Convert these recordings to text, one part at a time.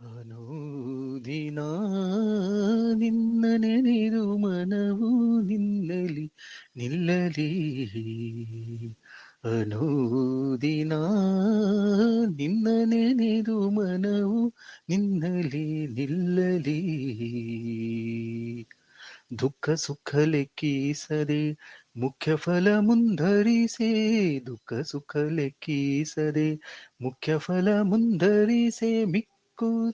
ಅನುದಿನ ನಿನ್ನ ನೆನೆದು ಮನವು ನಿನ್ನಲಿ ನಿಲ್ಲಲಿ. ಅನೂದಿನ ನಿನ್ನ ನೆನೆದು ಮನವು ನಿನ್ನಲಿ ನಿಲ್ಲಲಿ. ದುಃಖ ಸುಖ ಲೆಕ್ಕಿಸದೆ ಮುಖ್ಯ ಫಲ ಮುಂದರಿಸೆ. ದುಃಖ ಸುಖ ಲೆಕ್ಕಿಸದೆ ಮುಖ್ಯ ಫಲ ಮುಂದರಿಸೆ. ಮಿಕ್ಕು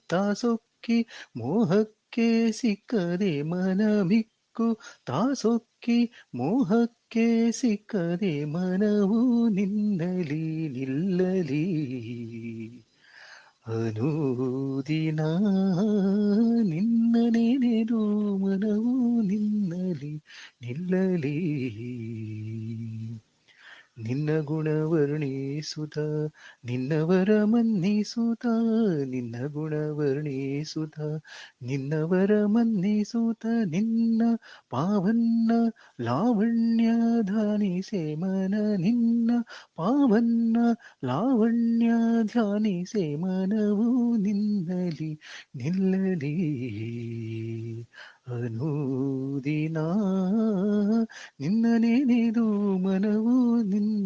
ತಾಸೊಕ್ಕಿ ಮೋಹಕ್ಕೆ ಸಿಕ್ಕದೆ ಮನ ಮಿಕ್ಕು ತಾಸೊಕ್ಕಿ ಮೋಹಕ್ಕೆ ಸಿಕ್ಕದೆ ಮನವು ನಿನ್ನಲಿ ನಿಲ್ಲಲಿ. ಅನುದಿನ ನಿನ್ನ ನೆನೆದು ಮನವು ನಿನ್ನಲಿ ನಿಲ್ಲಲಿ. ನಿನ್ನ ಗುಣ ವರ್ಣಿಸುತ್ತ ನಿನ್ನವರ ಮನ್ನಿಸುತ್ತ ನಿನ್ನ ಗುಣ ವರ್ಣಿಸುತ್ತ ನಿನ್ನವರ ಮನ್ನಿಸುತ್ತ ನಿನ್ನ ಪಾವನ್ನ ಲಾವಣ್ಯ ಧ್ಯಾನಿಸೆ ಮನ ನಿನ್ನ ಪಾವನ್ನ ಲಾವಣ್ಯ ಧ್ಯಾನಿಸೆ ಮನವು ನಿನ್ನಲಿ ನಿಲ್ಲಲಿ ಅನುದಿನ ನಿನ್ನ ನೆನೆದು ಮನವು ನಿನ್ನಲಿ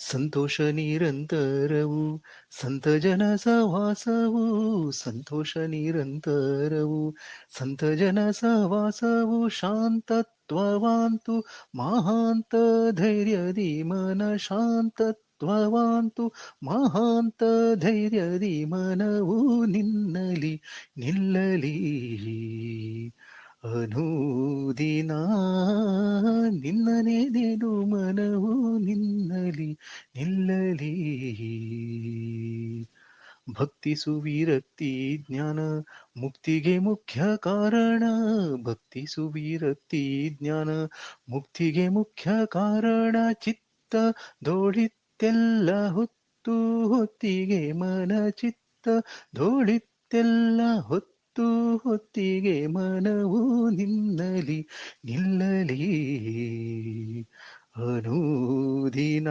ಸಂತೋಷ ನಿರಂತರವು ಸಂತ ಜನ ಸಹವಾಸವು, ಸಂತೋಷ ನಿರಂತರವು ಸಂತ ಜನ ಸಹವಾಸವು ಶಾಂತತ್ವವಾಂತು, ಮಹಾಂತ ಧೈರ್ಯದಿ ಮನ ಶಾಂತತ್ವವಾಂತು, ಮಹಾಂತ ಧೈರ್ಯದಿ ಮನವು ನಿನ್ನಲಿ ನಿಲ್ಲಲಿ. ಅನುದಿನ ನಿನ್ನ ನೆನೆದು ಮನವು ನಿನ್ನಲಿ ನಿಲ್ಲಲಿ. ಭಕ್ತಿ ಸುವಿರಕ್ತಿ ಜ್ಞಾನ, ಮುಕ್ತಿಗೆ ಮುಖ್ಯ ಕಾರಣ. ಭಕ್ತಿ ಸುವಿರಕ್ತಿ ಜ್ಞಾನ, ಮುಕ್ತಿಗೆ ಮುಖ್ಯ ಕಾರಣ. ಚಿತ್ತ ದೋಡಿತ್ತೆಲ್ಲ ಹೊತ್ತು, ಹೊತ್ತಿಗೆ ಮನ ಚಿತ್ತ ದೋಡಿತ್ತೆಲ್ಲ ಹೊತ್ತು. ಹೊತ್ತಿಗೆ ಮನವು ನಿನ್ನಲಿ ನಿಲ್ಲಲಿ. ಅನುದಿನ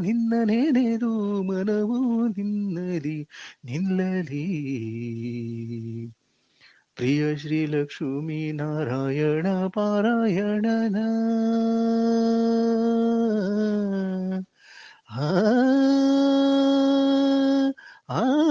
ನಿನ್ನ ನೆನೆದು ಮನವು ನಿನ್ನಲಿ ನಿಲ್ಲಲಿ. ಪ್ರಿಯ ಶ್ರೀ ಲಕ್ಷ್ಮೀ ನಾರಾಯಣ ಪಾರಾಯಣನ.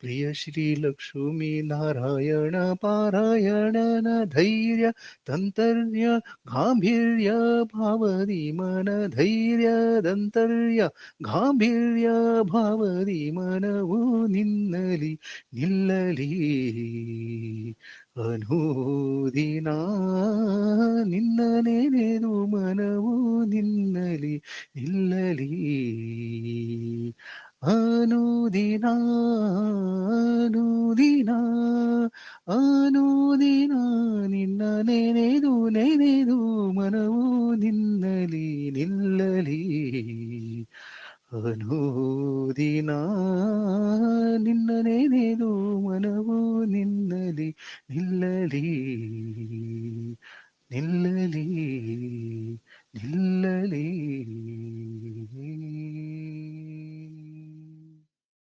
ಪ್ರಿಯ ಶ್ರೀ ಲಕ್ಷ್ಮೀ ನಾರಾಯಣ ಪಾರಾಯಣನ ಧೈರ್ಯ ತಂತರ್ಯ ಗಾಂಭೀರ್ಯ ಭಾವದಿ ಮನ ಧೈರ್ಯ, ದಂತರ್ಯ, ಗಾಂಭೀರ್ಯ ಭಾವದಿ ಮನವು ನಿನ್ನಲಿ, ನಿಲ್ಲಲಿ. ಅನೂದಿನ ನಿನ್ನ ನೆನೆದು ಮನವು ನಿನ್ನಲಿ, ನಿಲ್ಲಲಿ. ಅನುದಿನ ಅನುದಿನ ಅನುದಿನ ನಿನ್ನ ನೆನೆದು ನೆನೆದು ಮನವು ನಿನ್ನಲಿ ನಿಲ್ಲಲಿ. ಅನುದಿನ, ನಿನ್ನ ನೆನೆದು ಮನವು ನಿನ್ನಲಿ ನಿಲ್ಲಲಿ. ನಿಲ್ಲಲಿ.